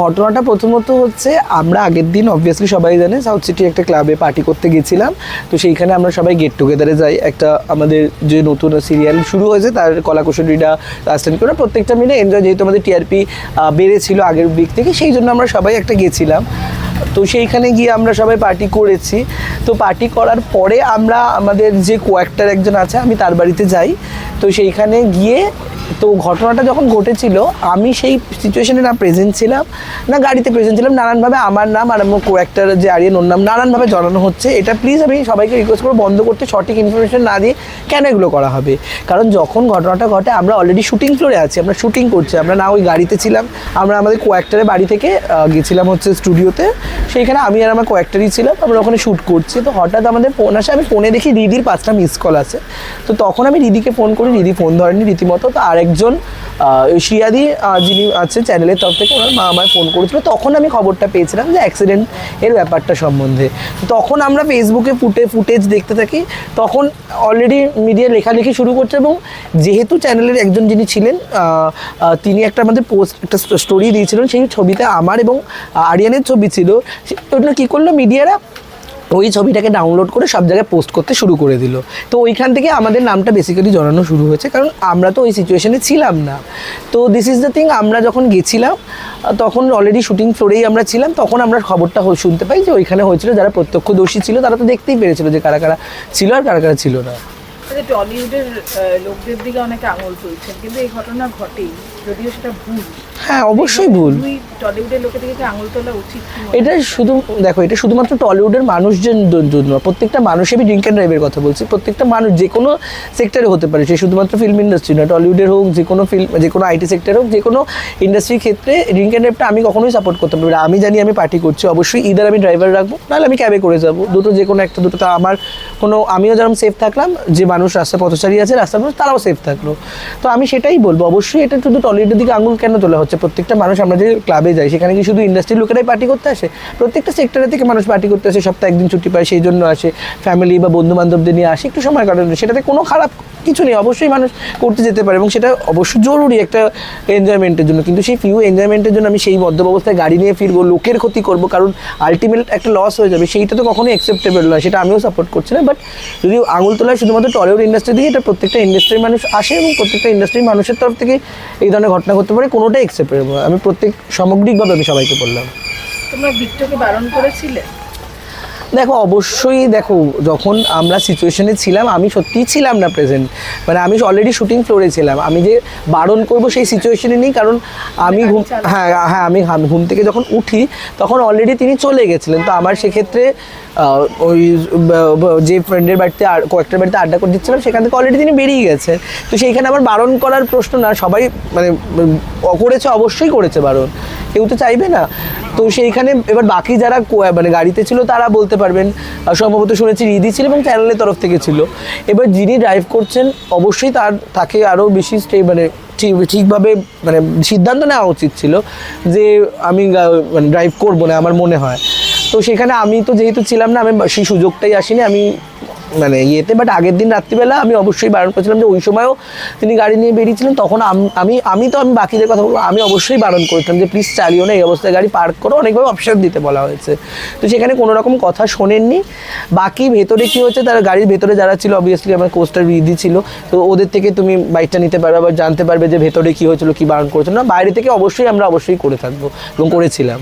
ঘটনাটা প্রথমত হচ্ছে আমরা আগের দিন অবভিয়াসলি সবাই জানে সাউথ সিটি একটা ক্লাবে পার্টি করতে গেছিলাম। তো সেইখানে আমরা সবাই গেট টুগেদারে যাই। একটা আমাদের যে নতুন সিরিয়াল শুরু হয়েছে, তার কলাকুশলীরা রাজস্থান করে প্রত্যেকটা মিলে এনজয় যেহেতু আমাদের টিআরপি বেড়েছিল আগের উইক থেকে, সেই জন্য আমরা সবাই একটা গেছিলাম। তো সেইখানে গিয়ে আমরা সবাই পার্টি করেছি। তো পার্টি করার পরে আমরা আমাদের যে কোয়াক্টার একজন আছে, আমি তার বাড়িতে যাই। তো সেইখানে গিয়ে তো ঘটনাটা যখন ঘটেছিল, আমি সেই সিচুয়েশনে না প্রেজেন্ট ছিলাম, না গাড়িতে প্রেজেন্ট ছিলাম। নানানভাবে আমার নাম আর আমার কোয়াক্টার যে আরিয়ান, ওর নাম নানানভাবে জানানো হচ্ছে। এটা প্লিজ আমি সবাইকে রিকোয়েস্ট করব, বন্ধ করতে সঠিক ইনফরমেশন না দিয়ে কেন এগুলো করা হবে? কারণ যখন ঘটনাটা ঘটে, আমরা অলরেডি শুটিং ফ্লোরে আছি, আমরা শুটিং করছি। আমরা না ওই গাড়িতে ছিলাম, আমরা আমাদের কোয়াক্টারের বাড়ি থেকে গেছিলাম হচ্ছে স্টুডিওতে সেইখানে আমি আর আমার কয়েকটারই ছিলাম আমরা ওখানে শ্যুট করছি। তো হঠাৎ আমাদের ফোন আসে আমি ফোনে দেখি দিদির পাঁচটা মিস কল আছে। তো তখন আমি দিদিকে ফোন করি দিদি ফোন ধরেনি রীতিমতো। তো আরেকজন আহ, যিনি আছে চ্যানেলের তরফ থেকে ওনার মা আমায় ফোন করেছিল। তখন আমি খবরটা পেয়েছিলাম যে অ্যাক্সিডেন্ট এর ব্যাপারটা সম্বন্ধে। তখন আমরা ফেসবুকে ফুটে ফুটেজ দেখতে থাকি। তখন অলরেডি মিডিয়া লেখালেখি শুরু করছে এবং যেহেতু চ্যানেলের একজন যিনি ছিলেন তিনি একটা আমাদের পোস্ট একটা স্টোরি দিয়েছিলেন সেই ছবিতে আমার এবং আরিয়ানের ছবি ছিল। ওটা কী করল মিডিয়ারা? ওই ছবিটাকে ডাউনলোড করে সব জায়গায় পোস্ট করতে শুরু করে দিল। তো ওইখান থেকে আমাদের নামটা বেসিক্যালি জানানো শুরু হয়েছে, কারণ আমরা তো ওই সিচুয়েশনে ছিলাম না। তো দিস ইজ দ্য থিং আমরা যখন গেছিলাম, তখন অলরেডি শুটিং ফ্লোরেই আমরা ছিলাম, তখন আমরা খবরটা শুনতে পাই যে ওইখানে হয়েছিল, যারা প্রত্যক্ষদর্শী ছিল, তারা তো দেখতেই পেরেছিল যে কারা কারা ছিল আর কারা কারা ছিল না। যে টলিউডের লোকদের দিকে অনেকে আঙুল তুলছেন কিন্তু এই ঘটনা ঘটেই যদিও সেটা ভুল। হ্যাঁ অবশ্যই ভুল। টলিউডের লোকের দিকে কি আঙুল তোলা উচিত এটা শুধু দেখো এটা শুধুমাত্র টলিউডের মানুষজন নয়। প্রত্যেকটা মানুষের আমি ড্রিঙ্ক অ্যান্ড ড্রাইভের কথা বলছি প্রত্যেকটা মানুষ যে কোনো সেক্টরে হতে পারে সে শুধুমাত্র ফিল্ম ইন্ডাস্ট্রি নয় টলিউডের হোক যে কোনো ফিল্ম যে কোনো আইটি সেক্টর হোক যে কোনো ইন্ডাস্ট্রির ক্ষেত্রে ড্রিঙ্ক অ্যান্ড ড্রাইভটা আমি কখনোই সাপোর্ট করতে পারব না আমি জানি আমি পার্টি করছি অবশ্যই ইদার আমি ড্রাইভার রাখব নাহলে আমি ক্যাবে করে যাব দুটো যে কোনো একটা দুটো তা আমার কোনো আমিও যেরকম সেফ থাকলাম যে মানুষ রাস্তা পথচারী আছে, রাস্তার মানুষ তারাও সেফ থাকল। তো আমি সেটাই বলব, অবশ্যই এটা শুধু টলিউডের দিকে আঙুল কেন তোলা হচ্ছে? প্রত্যেকটা মানুষ আমরা যে ক্লাবে যাই, সেখানে কি শুধু ইন্ডাস্ট্রির লোকেরাই পার্টি করতে আসে? প্রত্যেকটা সেক্টরে থেকে মানুষ পার্টি করতে আসে, সপ্তাহে একদিন ছুটি পায়, সেই জন্য আসে। ফ্যামিলি বা বন্ধু বান্ধবদের নিয়ে আসে, একটু সময় কাটানো, সেটাতে কোনো খারাপ কিছু নেই, অবশ্যই মানুষ করতে যেতে পারে এবং সেটা অবশ্যই জরুরি একটা এনজয়মেন্টের জন্য। কিন্তু সেই ফিউ এনজয়মেন্টের জন্য আমি সেই মদ্যপ অবস্থায় গাড়ি নিয়ে ফিরবো, লোকের ক্ষতি করব, কারণ আলটিমেট একটা লস হয়ে যাবে, সেইটা তো কখনোই অ্যাকসেপ্টেবল নয়, সেটা আমিও সাপোর্ট করছি না বাট যদি আঙুল তোলা শুধুমাত্র টলিউড ইন্ডাস্ট্রি দিয়ে এটা প্রত্যেকটা ইন্ডাস্ট্রির মানুষ আসে এবং প্রত্যেকটা ইন্ডাস্ট্রির মানুষের তরফ থেকে এই ধরনের ঘটনা ঘটতে পারে, কোনোটাই অ্যাকসেপ্টেবল আমি প্রত্যেক সামগ্রিকভাবে আমি সবাইকে বললাম। তোমরা বিট্টুকে বারণ করেছিলে? দেখো অবশ্যই দেখো যখন আমরা সিচুয়েশনে ছিলাম আমি সত্যিই ছিলাম না প্রেজেন্ট মানে আমি অলরেডি শুটিং ফ্লোরে ছিলাম। আমি যে বারণ করব সেই সিচুয়েশনে নেই কারণ আমি ঘুম হ্যাঁ হ্যাঁ আমি ঘুম থেকে যখন উঠি তখন অলরেডি তিনি চলে গেছিলেন। তো আমার সেক্ষেত্রে ওই যে ফ্রেন্ডের বাড়িতে আর কয়েকটার বাড়িতে আড্ডা করে দিচ্ছিলাম সেখান থেকে অলরেডি তিনি বেরিয়ে গেছেন তো সেইখানে আমার বারণ করার প্রশ্ন না সবাই মানে করেছে অবশ্যই করেছে বারণ। কেউ তো চাইবে না। তো সেইখানে এবার বাকি যারা মানে গাড়িতে ছিল তারা বলতে পারবেন। সম্ভবত শুনেছি রিদি ছিল এবং চ্যানেলের তরফ থেকে ছিল। এবার যিনি ড্রাইভ করছেন, অবশ্যই তার, তাকে আরও বেশি মানে ঠিক, ঠিকভাবে মানে সিদ্ধান্ত নেওয়া উচিত ছিল যে আমি মানে ড্রাইভ করব না, আমার মনে হয়। তো সেখানে আমি তো যেহেতু ছিলাম না, আমি সেই সুযোগটাই আসিনি, আমি মানে ইয়েতে বাট আগের দিন রাত্রিবেলা আমি অবশ্যই বারণ করেছিলাম যে ওই সময়ও তিনি গাড়ি নিয়ে বেরিয়েছিলেন, তখন আমি আমি তো আমি বাকিদের কথা বলব, আমি অবশ্যই বারণ করতাম যে প্লিজ চালিও না, এই অবস্থায় গাড়ি পার্ক করো। অনেকভাবে অপশন দিতে বলা হয়েছে। তো সেখানে কোনো রকম কথা শোনেননি। বাকি ভেতরে কি হচ্ছে, তার গাড়ির ভেতরে যারা ছিল অবভিয়াসলি আমার কোস্টার রিদি ছিল, তো ওদের থেকে তুমি বাইকটা নিতে পারবে বা জানতে পারবে যে ভেতরে কি হয়েছিল, কি বারণ করেছিল। না, বাইরে থেকে অবশ্যই আমরা অবশ্যই করে থাকব এবং করেছিলাম।